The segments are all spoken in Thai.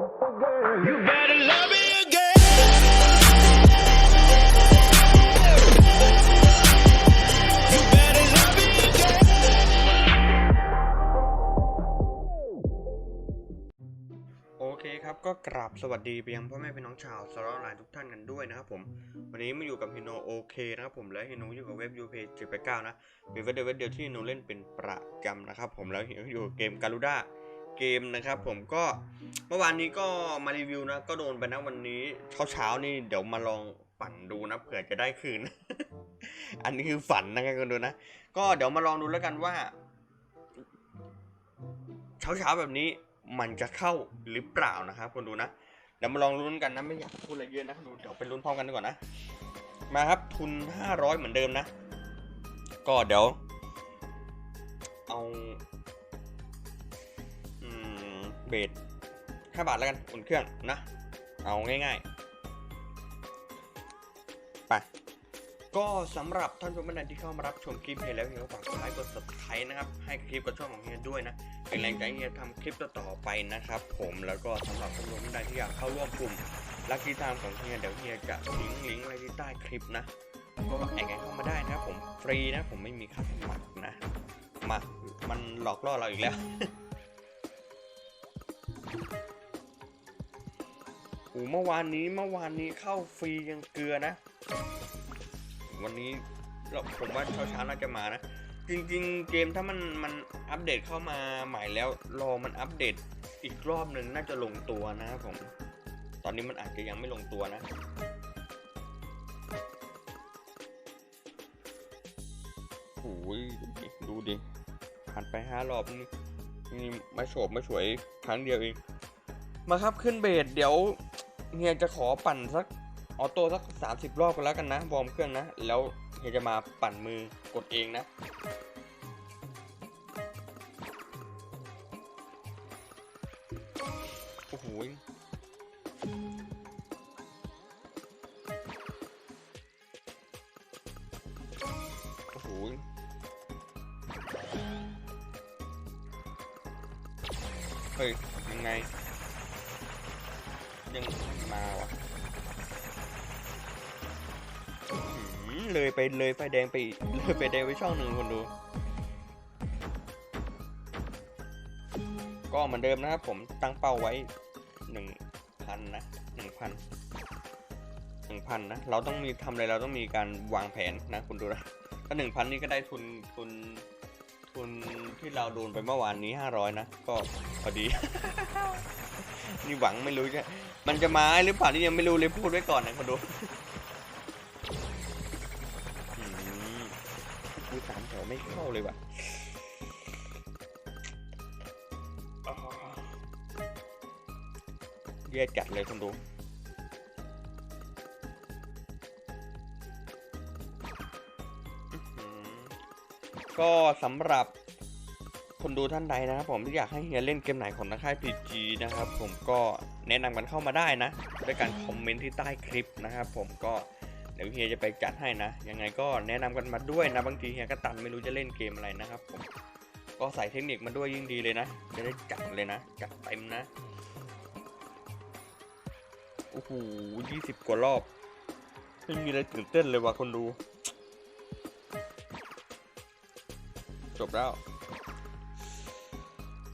อเคครับก็กราบสวัสดีไปยังพ่อแม่พี่น้องชาวสารออนไลน์ทุกท่านกันด้วยนะครับผม วันนี้มาอยู่กับฮิโนโอเคนะครับผมและฮิโนอยู่กับเว็บยูเพจเจ็ดแปดเก้านะเป็นเว็บเดียวเดียวที่ฮิโนเล่นเป็นประจำนะครับผมแล้วฮิโนอยู่เกมการูด้า เกมนะครับ ผมก็เมื่อวานนี้ก็มารีวิวนะก็โดนไปนะวันนี้เช้าเช้าๆนี่เดี๋ยวมาลองปั่นดูนะเผื่อจะได้คืน อันนี้คือฝันนะครับคุณดูนะ ก็เดี๋ยวมาลองดูแล้วกันว่า เช้าเช้าๆแบบนี้มันจะเข้าหรือเปล่านะครับคนดูนะเดี๋ยวมาลองลุ้นกันนะไม่อยากพูดอะไรเยอะนะคนดูเดี๋ยวไปลุ้นพร้อมกันดีกว่านะ มาครับทุน 500 เหมือนเดิมนะ ก็เดี๋ยว เอา เบสห้าบาทแล้วกันอุ่นเครื่องนะ เอาง่ายๆ ไป ก็สำหรับท่านผู้ชมท่านที่เข้ามารับชมคลิปเฮียแล้วเฮียก็ฝากกดไลค์กด subscribe นะครับ ให้คลิปกับช่องของเฮียด้วยนะ เป็นแรงใจเฮียทำคลิปต่อไปนะครับผมแล้วก็สำหรับท่านผู้ชมท่านที่อยากเข้าร่วมกลุ่มลัคกี้ไทม์ของเฮียเดี๋ยวเฮียจะลิงก์ลิงก์ไว้ที่ใต้คลิปนะก็แอบกันเข้ามาได้นะครับผมฟรีนะผมไม่มีค่าสมัครนะมามันหลอกล่อเราอีกแล้ว โอ้เมื่อวานนี้เมื่อวานนี้เข้าฟรียังเกลือนะ วันนี้เราผมว่าเช้าช้าน่าจะมานะ จริงๆ เกมถ้ามันมันอัปเดตเข้ามาใหม่แล้ว รอมันอัปเดตอีกรอบหนึ่งน่าจะลงตัวนะครับผม ตอนนี้มันอาจจะยังไม่ลงตัวนะโอ้ยดูดิดูดิผ่านไปห้ารอบนี่ นี่ไม่โฉบไม่สวยครั้งเดียวเองมาครับขึ้นเบสเดี๋ยวเฮียจะขอปั่นสักออโต้สักสามสิบรอบกันแล้วกันนะวอร์มเครื่องนะ แล้วเฮียจะมาปั่นมือกดเองนะโอ้โหโอ้โห เฮ้ยยังไง ยังมาวะเลยไปเลยไฟแดงไปเลยไฟแดงไปช่องหนึ่งคนดู ก็เหมือนเดิมนะครับผมตั้งเป้าไว้หนึ่งพันนะหนึ่งพันหนึ่งพันนะเราต้องมีทำอะไรเราต้องมีการวางแผนนะคุณดูนะถ้าหนึ่งพันนี่ก็ได้ทุนทุน ทุนที่เราโดนไปเมื่อวานนี้ห้าร้อยนะ ก็พอดี นี่หวังไม่รู้จะมันจะมาหรือเปล่านี่ยังไม่รู้เลยพูดไว้ก่อนนะคุณดูอืมกูสามแถวไม่เข้าเลยว่ะแย่จัดเลยคุณดู ก็สำหรับคนดูท่านใดนะครับผมที่อยากให้เฮียเล่นเกมไหนของนักค่าย PG นะครับ ผมก็แนะนำกันเข้ามาได้นะด้วยการคอมเมนต์ที่ใต้คลิปนะครับผมก็เดี๋ยวเฮียจะไปจัดให้นะยังไงก็แนะนำกันมาด้วยนะบางทีเฮียก็ตันไม่รู้จะเล่นเกมอะไรนะครับผมก็ใส่เทคนิคมาด้วยยิ่งดีเลยนะจะได้จัดเลยนะจัดเต็มนะโอ้โหยี่สิบกว่ารอบไม่มีอะไรตื่นเต้นเลยว่ะคนดู บแล้ว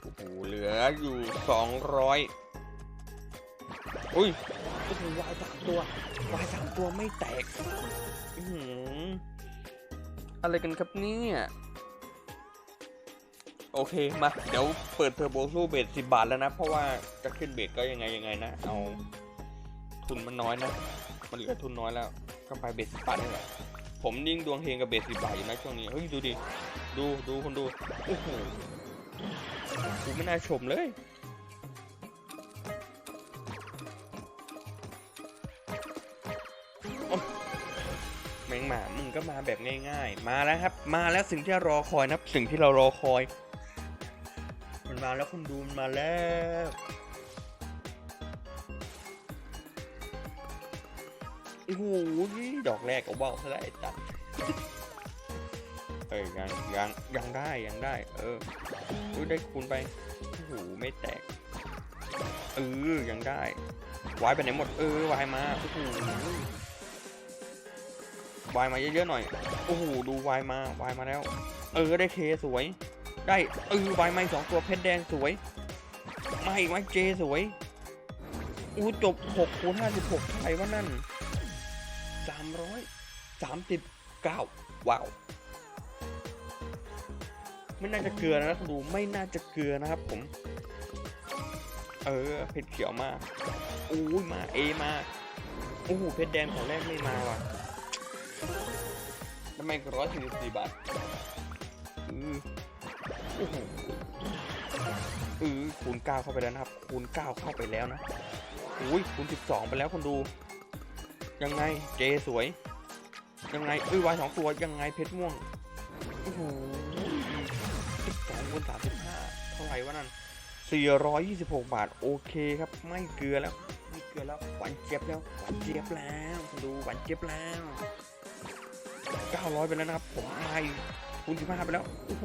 โอ้โหเหลืออยู่สองร้อยอุ้ยโอ้โหวายสามตัววายสามตัวไม่แตกอือหืออะไรกันครับเนี่ยโอเค มา เดี๋ยวเปิดเทอร์โบสู้เบสสิบาทแล้วนะ เพราะว่าจะขึ้นเบสก็ยังไงยังไงนะ เอา ทุนมันน้อยนะ มันเหลือทุนน้อยแล้วก็ไปเบสสิบบาทนี่แหละ ผมยิ่งดวงเฮงกับเบสสิบบาทอยู่นะช่วงนี้ เฮ้ย ดูดิ ดูดูคนดู โอ้โหกูไม่น่าชมเลย แมงหมา มึงก็มาแบบง่ายๆ มาแล้วครับ มาแล้วสิ่งที่รอคอยนะสิ่งที่เรารอคอย มันมาแล้วคุณดูมันมาแล้ว โอ้โหดอกแรกก็เบ้าเท่าไหร่ตัดเอ้ยยังยังยังได้ยังได้ เออได้คูณไปโอ้โหไม่แตกเออยังได้วายไปไหนหมดเออวายมาโอ้โหวายมาเยอะๆหน่อยโอ้โหดูวายมาวายมาแล้ว เออได้เคสวย ได้เออวายมาสองตัวเพชรแดงสวยมาอีกไหมเจสวยอู้จบหกคูณห้าสิบหกไทยว่านั่น สามร้อยสามสิบเก้าว้าว ไม่น่าจะเกลือนะดูไม่น่าจะเกลือนะครับผม เออเพชรเขียวมาอู้ยมาเอมาโอ้โหเพชรแดงของแรกไม่มาว่ะทำไมร้อยสี่สิบสี่บาทอือโอ้โหอือคูณเก้าเข้าไปแล้วนะครับคูณเก้าเข้าไปแล้วนะอุ้ยคูณสิบสองไปแล้วคนดู ยังไงเจสวย ยังไงอุ้ยวายสองตัวยังไงเพชรม่วงโอ้โหสิบสองคูณสามสิบห้าเท่าไหร่วะนั่น426บหกบาทโอเคครับ ไม่เกลือแล้วไม่เกลือแล้วหวานเจี๊ยบแล้วหวานเจี๊ยบแล้วดูหวานเจี๊ยบแล้ว900ไปแล้วนะครับผมไอคูณ15ไปแล้วโอ้โห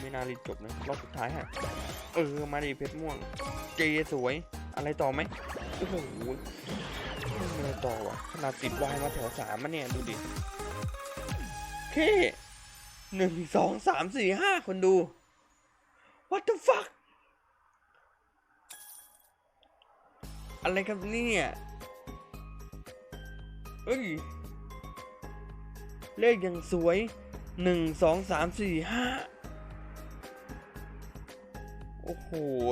ไม่น่ารีบจบนะรอบสุดท้ายฮะเออมาดิเพชรม่วง เจสวย อะไรต่อไหม โอ้โหไม่มีอะไรต่อวะขนาดติดวายมาแถวสามมาเนี่ย ดูดิเคหนึ่งสองสามสี่ห้าคนดู what the fuck อะไรครับเนี่ยเอ้ย เลขยังสวยหนึ่งสองสามสี่ห้าโอ้โห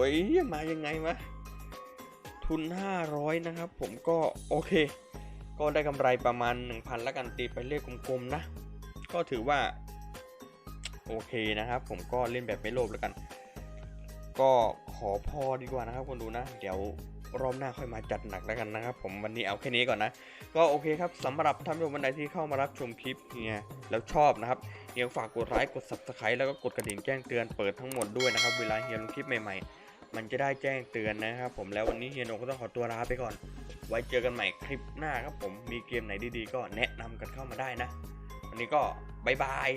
ยมายังไงวะ ทุน 500 นะครับ ผมก็โอเค ก็ได้กำไรประมาณ 1,000แล้วกันตีไปเลขกลมๆนะ ก็ถือว่า โอเคนะครับ ผมก็เล่นแบบไม่โลภแล้วกัน ก็ขอพอดีกว่านะครับคนดูนะ เดี๋ยวรอบหน้าค่อยมาจัดหนักแล้วกันนะครับ ผมวันนี้เอาแค่นี้ก่อนนะ ก็โอเคครับสำหรับท่านผู้ชมวันใดที่เข้ามารับชมคลิปเนี่ยแล้วชอบนะครับเฮียฝากกดไลค์กด subscribe แล้วก็กดกระดิ่งแจ้งเตือนเปิดทั้งหมดด้วยนะครับ เวลาเฮียลงคลิปใหม่ๆ มันจะได้แจ้งเตือนนะครับผมแล้ววันนี้เฮียโนก็ต้องขอตัวลาไปก่อน ไว้เจอกันใหม่คลิปหน้าครับผมมีเกมไหนดีๆ ก็แนะนำกันเข้ามาได้นะ วันนี้ก็บายบาย